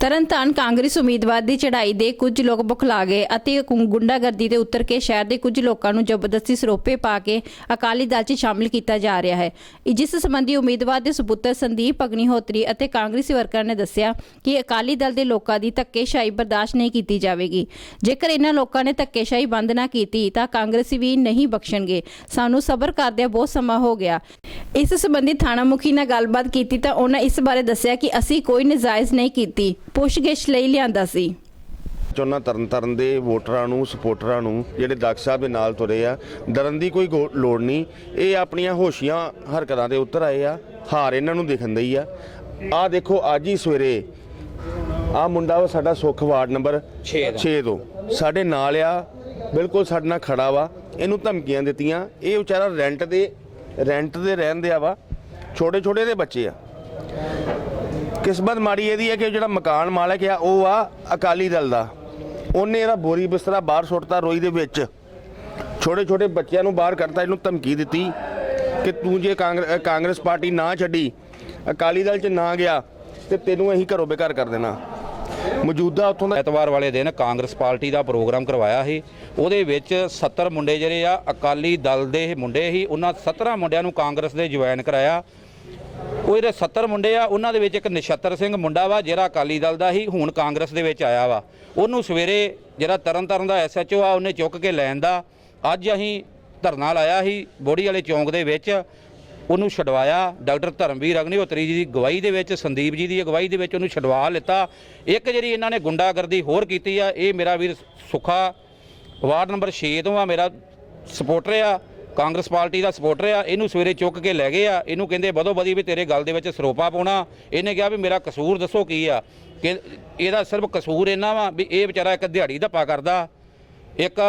ਤਰਨਤਾਰਨ ਕਾਂਗਰਸ ਉਮੀਦਵਾਰ ਦੀ ਚੜ੍ਹਾਈ ਦੇ ਕੁਝ ਲੋਕ ਬੁਖਲਾ ਗਏ ਅਤੇ ਗੁੰਡਾਗਰਦੀ ਦੇ ਉੱਤਰ ਕੇ ਸ਼ਹਿਰ ਦੇ ਕੁਝ ਲੋਕਾਂ ਨੂੰ ਜ਼ਬਰਦਸਤੀ ਸਰੋਪੇ ਪਾ ਕੇ ਅਕਾਲੀ ਦਲ 'ਚ ਸ਼ਾਮਿਲ ਕੀਤਾ ਜਾ ਰਿਹਾ ਹੈ। ਜਿਸ ਸੰਬੰਧੀ ਉਮੀਦਵਾਰ ਦੇ ਸੁਪੁੱਤਰ ਸੰਦੀਪ ਅਗਨੀਹੋਤਰੀ ਅਤੇ ਕਾਂਗਰਸੀ ਵਰਕਰਾਂ ਨੇ ਦੱਸਿਆ ਕਿ ਅਕਾਲੀ ਦਲ ਦੇ ਲੋਕਾਂ ਦੀ ਧੱਕੇਸ਼ਾਹੀ ਬਰਦਾਸ਼ਤ ਨਹੀਂ ਕੀਤੀ ਜਾਵੇਗੀ। ਜੇਕਰ ਇਹਨਾਂ ਲੋਕਾਂ ਨੇ ਧੱਕੇਸ਼ਾਹੀ ਬੰਦ ਨਾ ਕੀਤੀ ਤਾਂ ਕਾਂਗਰਸੀ ਵੀ ਨਹੀਂ ਬਖਸ਼ਣਗੇ। ਸਾਨੂੰ ਸਬਰ ਕਰਦਿਆਂ ਬਹੁਤ ਸਮਾਂ ਹੋ ਗਿਆ। ਇਸ ਸੰਬੰਧੀ ਥਾਣਾ ਮੁਖੀ ਨਾਲ ਗੱਲਬਾਤ ਕੀਤੀ ਤਾਂ ਉਹਨਾਂ ਇਸ ਬਾਰੇ ਦੱਸਿਆ ਕਿ ਅਸੀਂ ਕੋਈ ਨਜਾਇਜ਼ ਨਹੀਂ ਕੀਤੀ। ਪੁੱਛਗਿੱਛ ਲਈ ਲਿਆਂਦਾ ਸੀ। ਚੋਣਾਂ ਤਰਨ ਤਰਨ ਦੇ ਵੋਟਰਾਂ ਨੂੰ ਸਪੋਰਟਰਾਂ ਨੂੰ ਜਿਹੜੇ ਡਾਕਟਰ ਸਾਹਿਬ ਦੇ ਨਾਲ ਤੁਰੇ ਆ ਡਰਨ ਦੀ ਕੋਈ ਗੋ- ਲੋੜ ਨਹੀਂ। ਇਹ ਆਪਣੀਆਂ ਹੋਸ਼ੀਆਂ ਹਰਕਤਾਂ ਦੇ ਉੱਤਰ ਆਏ ਆ ਹਾਰ ਇਹਨਾਂ ਨੂੰ ਦਿਖਣ ਦਈ ਆ। ਆ ਦੇਖੋ ਅੱਜ ਹੀ ਸਵੇਰੇ ਆ ਮੁੰਡਾ ਵਾ ਸਾਡਾ ਸੁੱਖ ਵਾਰਡ ਨੰਬਰ 6 ਤੋਂ। ਸਾਡੇ ਨਾਲ ਆ ਬਿਲਕੁਲ ਸਾਡੇ ਨਾਲ ਖੜਾ ਵਾ। ਇਹਨੂੰ ਧਮਕੀਆਂ ਦਿੱਤੀਆਂ। ਇਹ ਵਿਚਾਰਾ ਰੈਂਟ ਦੇ ਰੈਂਟ ਦੇ ਰਹਿੰਦੇ ਆ ਵਾ। ਛੋਟੇ ਛੋਟੇ ਦੇ ਬੱਚੇ ਆ। ਕਿਸਮਤ ਮਾੜੀ ਇਹਦੀ ਹੈ ਕਿ ਜਿਹੜਾ ਮਕਾਨ ਮਾਲਕ ਆ, ਉਹ ਆ ਅਕਾਲੀ ਦਲ ਦਾ। ਉਹਨੇ ਇਹਦਾ ਬੋਰੀ ਬਿਸਤਰਾ ਬਾਹਰ ਸੁੱਟਤਾ ਰੋਈ ਦੇ ਵਿੱਚ। ਛੋਟੇ ਛੋਟੇ ਬੱਚਿਆਂ ਨੂੰ ਬਾਹਰ ਕਰਤਾ ਇਹਨੂੰ ਧਮਕੀ ਦਿੱਤੀ ਕਿ ਤੂੰ ਜੇ ਕਾਂਗਰ- ਕਾਂਗਰਸ ਪਾਰਟੀ ਨਾ ਛੱਡੀ, ਅਕਾਲੀ ਦਲ 'ਚ ਨਾ ਗਿਆ, ਤੇ ਤੈਨੂੰ ਅਸੀਂ ਘਰੋਂ ਬੇਘਰ ਕਰ ਦੇਣਾ। ਮੌਜੂਦਾ ਉੱਥੋਂ ਦਾ ਐਤਵਾਰ ਵਾਲੇ ਦਿਨ ਕਾਂਗਰਸ ਪਾਰਟੀ ਦਾ ਪ੍ਰੋਗਰਾਮ ਕਰਵਾਇਆ ਸੀ। ਉਹਦੇ ਵਿੱਚ 70 ਮੁੰਡੇ ਜਿਹੜੇ ਆ, ਅਕਾਲੀ ਦਲ ਦੇ ਮੁੰਡੇ ਸੀ। ਉਹਨਾਂ 17 ਮੁੰਡਿਆਂ ਨੂੰ ਕਾਂਗਰਸ ਦੇ ਜੁਆਇਨ ਕਰਾਇਆ। ਉਹ ਜਿਹੜੇ 70 ਮੁੰਡੇ ਆ, ਉਹਨਾਂ ਦੇ ਵਿੱਚ ਇੱਕ ਨਛੱਤਰ ਸਿੰਘ ਮੁੰਡਾ ਵਾ, ਜਿਹੜਾ ਅਕਾਲੀ ਦਲ ਦਾ ਹੀ ਹੁਣ ਕਾਂਗਰਸ ਦੇ ਵਿੱਚ ਆਇਆ ਵਾ। ਉਹਨੂੰ ਸਵੇਰੇ ਜਿਹੜਾ ਤਰਨਤਾਰਨ ਦਾ ਐਸਐਚਓ ਆ, ਉਹਨੇ ਚੁੱਕ ਕੇ ਲੈਣ ਦਾ। ਅੱਜ ਅਸੀਂ ਧਰਨਾ ਲਾਇਆ ਸੀ, ਬੋੜੀ ਵਾਲੇ ਚੌਂਕ ਦੇ ਵਿੱਚ। ਉਹਨੂੰ ਛਡਵਾਇਆ। ਡਾਕਟਰ ਧਰਮਵੀਰ ਅਗਨੀਹੋਤਰੀ ਜੀ ਦੀ ਗਵਾਹੀ ਦੇ ਵਿੱਚ, ਸੰਦੀਪ ਜੀ ਦੀ ਅਗਵਾਈ ਦੇ ਵਿੱਚ ਉਹਨੂੰ ਛਡਵਾ ਲਿੱਤਾ। ਇੱਕ ਜਿਹੜੀ ਇਹਨਾਂ ਨੇ ਗੁੰਡਾਗਰਦੀ ਹੋਰ ਕੀਤੀ ਆ, ਇਹ ਮੇਰਾ ਵੀਰ ਸੁੱਖਾ, ਵਾਰਡ ਨੰਬਰ 6 ਤੋਂ ਆ, ਮੇਰਾ ਸਪੋਰਟਰ ਆ। ਕਾਂਗਰਸ ਪਾਰਟੀ ਦਾ ਸਪੋਰਟਰ ਆ, ਇਹਨੂੰ ਸਵੇਰੇ ਚੁੱਕ ਕੇ ਲੈ ਗਏ ਆ। ਇਹਨੂੰ ਕਹਿੰਦੇ ਬਦੋ ਬਦੀ ਵੀ ਤੇਰੇ ਗੱਲ ਦੇ ਵਿੱਚ ਸਰੋਪਾ ਪਾਉਣਾ। ਇਹਨੇ ਕਿਹਾ ਵੀ, ਮੇਰਾ ਕਸੂਰ ਦੱਸੋ ਕੀ ਆ? ਕਿ ਇਹਦਾ ਸਿਰਫ ਕਸੂਰ ਇਹਨਾਂ ਵਾ ਵੀ ਇਹ ਵਿਚਾਰਾ ਇੱਕ ਦਿਹਾੜੀ ਧੱਪਾ ਕਰਦਾ। ਇੱਕ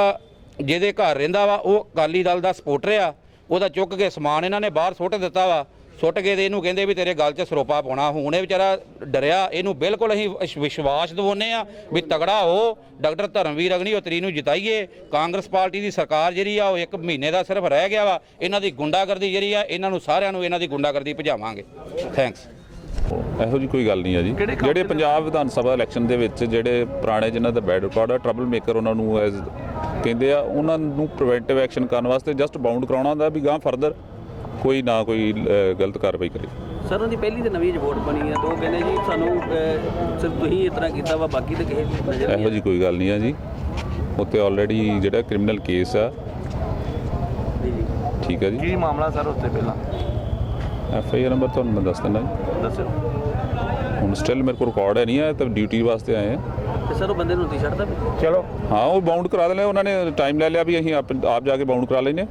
ਜਿਹਦੇ ਘਰ ਰਹਿੰਦਾ ਵਾ, ਉਹ ਅਕਾਲੀ ਦਲ ਦਾ ਸਪੋਰਟਰ ਆ। ਉਹਦਾ ਚੁੱਕ ਕੇ ਸਮਾਨ ਇਹਨਾਂ ਨੇ ਬਾਹਰ ਸੁੱਟ ਦਿੱਤਾ ਵਾ। ਸੁੱਟ ਕੇ ਤੇ ਇਹਨੂੰ ਕਹਿੰਦੇ ਵੀ ਤੇਰੇ ਗਲ 'ਚ ਸਰੋਪਾ ਪਾਉਣਾ। ਹੁਣ ਇਹ ਵਿਚਾਰਾ ਡਰਿਆ ਇਹਨੂੰ ਬਿਲਕੁਲ ਅਸੀਂ ਵਿਸ਼- ਵਿਸ਼ਵਾਸ ਦਿਵਾਉਂਦੇ ਆ ਵੀ ਤਗੜਾ ਹੋ ਡਾਕਟਰ ਧਰਮਵੀਰ ਅਗਨੀਹੋਤਰੀ ਨੂੰ ਜਿਤਾਈਏ। ਕਾਂਗਰਸ ਪਾਰਟੀ ਦੀ ਸਰਕਾਰ ਜਿਹੜੀ ਆ ਉਹ ਇੱਕ ਮਹੀਨੇ ਦਾ ਸਿਰਫ ਰਹਿ ਗਿਆ ਵਾ। ਇਹਨਾਂ ਦੀ ਗੁੰਡਾਗਰਦੀ ਜਿਹੜੀ ਆ ਇਹਨਾਂ ਨੂੰ ਸਾਰਿਆਂ ਨੂੰ ਇਹਨਾਂ ਦੀ ਗੁੰਡਾਗਰਦੀ ਭਜਾਵਾਂਗੇ। ਥੈਂਕਸ ਇਹੋ ਜੀ ਕੋਈ ਗੱਲ ਨਹੀਂ ਆ ਜੀ। ਜਿਹੜੇ ਪੰਜਾਬ ਵਿਧਾਨ ਸਭਾ ਇਲੈਕਸ਼ਨ ਦੇ ਵਿੱਚ ਜਿਹੜੇ ਪੁਰਾਣੇ ਜਿਨ੍ਹਾਂ ਦਾ ਬੈਡ ਰਿਕਾਰਡ ਆ ਟਰਬਲ ਮੇਕਰ ਉਹਨਾਂ ਨੂੰ ਐਜ਼ ਕਹਿੰਦੇ ਆ ਉਹਨਾਂ ਨੂੰ ਪ੍ਰੀਵੈਂਟਿਵ ਐਕਸ਼ਨ ਕਰਨ ਵਾਸਤੇ ਜਸਟ ਬਾਉਂਡ ਕਰਾਉਣਾ ਹੁੰਦਾ ਵੀ ਗਾਂ ਫਰਦਰ ਕੋਈ ਨਾ ਕੋਈ ਗਲਤ ਕਾਰਵਾਈ ਕਰੇ। ਸਰ ਉਹਨਾਂ ਦੀ ਪਹਿਲੀ ਤੇ ਨਵੀਂ ਵੋਟ ਬਣੀ ਆ ਤਾਂ ਉਹ ਕਹਿੰਦੇ ਜੀ ਸਾਨੂੰ ਅਹ, ਸਿਰਫ ਤੁਸੀਂ ਇਸ ਤਰ੍ਹਾਂ ਕੀਤਾ ਵਾ ਬਾਕੀ ਤਾਂ ਕਿਸੇ ਨੂੰ ਨਜ਼ਰ ਨਹੀਂ ਇਹੋ ਜੀ ਕੋਈ ਗੱਲ ਨਹੀਂ ਆ ਜੀ। ਉੱਤੇ ਆਲਰੇਡੀ ਜਿਹੜਾ ਕ੍ਰਿਮੀਨਲ ਕੇਸ ਆ। ਜੀ ਠੀਕ ਹੈ ਜੀ। ਕੀ ਮਾਮਲਾ ਸਰ ਉੱਤੇ ਪਹਿਲਾਂ? ਐਫ ਆਈ ਆਰ ਨੰਬਰ ਤੁਹਾਨੂੰ ਮੈਂ ਦੱਸ ਦਿੰਦਾ ਜੀ। ਦੱਸਿਓ ਹੁਣ ਸਟਿਲ ਮੇਰੇ ਕੋਲ ਰਿਕਾਰਡ ਹੈ ਨਹੀਂ ਹੈ ਤਾਂ ਡਿਊਟੀ ਵਾਸਤੇ ਆਏ ਆ। ਤੇ ਸਰ ਉਹ ਬੰਦੇ ਨੂੰ ਨਹੀਂ ਛੱਡਦਾ ਵੀ ਚਲੋ। ਹਾਂ ਉਹ ਬਾਉਂਡ ਕਰਾ ਦਿੰਦੇ ਉਹਨਾਂ ਨੇ ਟਾਈਮ ਲੈ ਲਿਆ ਵੀ ਅਸੀਂ ਆਪ ਆਪ ਜਾ ਕੇ ਬਾਉਂਡ ਕਰਾ ਲੈਨੇ